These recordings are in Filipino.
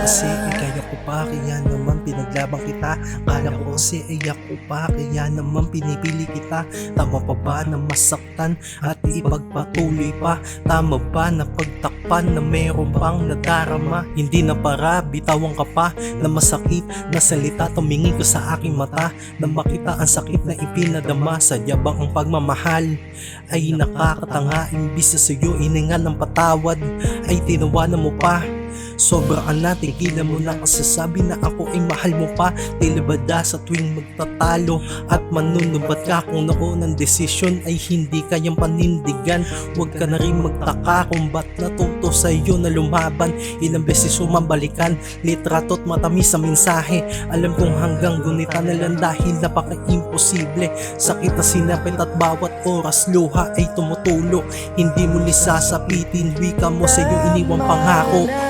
Ko kasi ay kaya ko pa Kaya naman pinaglabang kita. Kala ko kasi ay ako pa Kaya naman pinipili kita. Tama pa ba na masaktan At ipagpatuloy pa? Tama ba na pagtakpan Na meron pang nadarama? Hindi na para bitawan ka pa Na masakit na salita Tumingin ko sa aking mata Na makita ang sakit na ipinadama. Sadya bang ang pagmamahal Ay nakakatanga? Imbis na sa'yo iningan ng patawad Ay tinawanan mo pa Sobra ka na, tigilan mo na kasasabi na ako ay mahal mo pa. Tila ba da sa tuwing magtatalo At manunubat ka? Kung naunang desisyon ay hindi kayang panindigan Huwag ka na rin magtaka kung ba't natuto sa iyo na lumaban. Ilang beses sumambalikan, litrato at matamis sa mensahe. Alam kong hanggang gunita na lang dahil napaka-imposible. Sakit na sinapit at bawat oras luha ay tumutulo. Hindi muli sasapitin, wika mo sa iyo iniwang pangako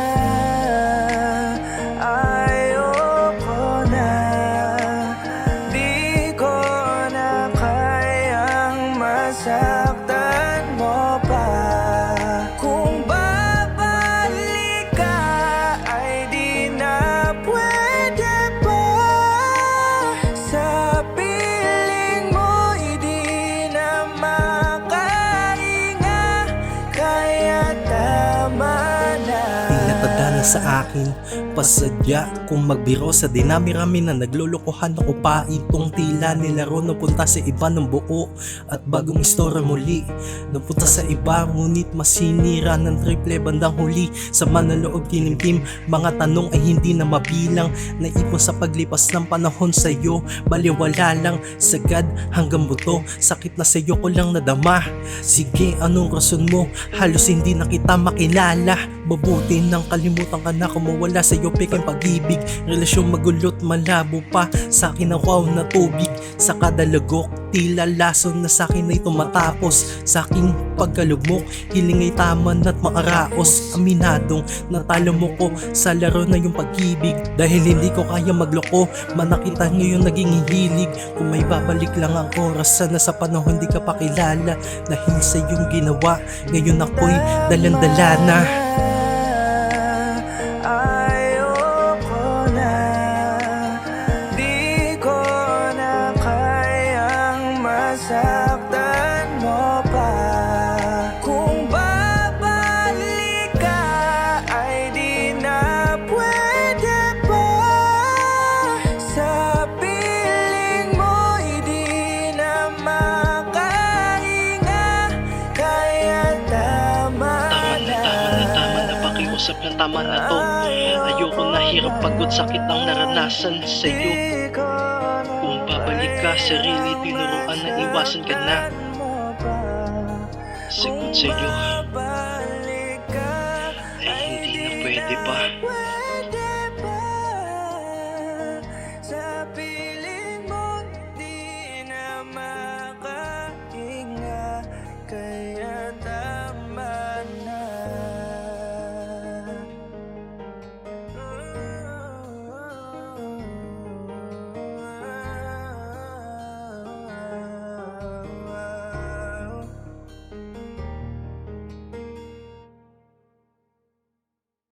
Na sa akin. Pasadya kung magbiro sa dinami-rami na naglulukuhan ako pa. Itong tila nilaro napunta sa iba ng buo At bagong istorya muli. Napunta sa iba ngunit masinira ng triple bandang huli. Sa manaloob tinimtim Mga tanong ay hindi na mabilang. Naipon sa paglipas ng panahon sa iyo Baliwala lang sagad hanggang buto. Sakit na sa iyo ko lang nadama. Sige anong rason mo? Halos hindi na kita makilala. Mabuti nang kalimutan ka na kumawala sa iyo peking pag-ibig. Relasyon magulot malabo pa. Sa akin ang wow na tubig. Sa kada lagok tila lason na sa akin ay tumatapos. Sa aking pagkalugmok Hiling ay taman at maaraos Aminadong natalo mo ko Sa laro na yung pag-ibig. Dahil hindi ko kaya magloko Manakita ngayon naging hilig. Kung may babalik lang ang oras Sana sa panahon di ka pa kilala. Dahil sa iyong ginawa Ngayon ako'y dalandala na masaktan mo pa Kung babalik ka ay di na pwede pa. Sa piling mo'y di na makahinga Kaya tama na, tama na, tama na Pakiusap ng tama na to. Ayoko na hirap pagod sakit ang naranasan sa iyo Kung babalik ka, sarili tinuruan na iwasan ka na. Sagot sa iyo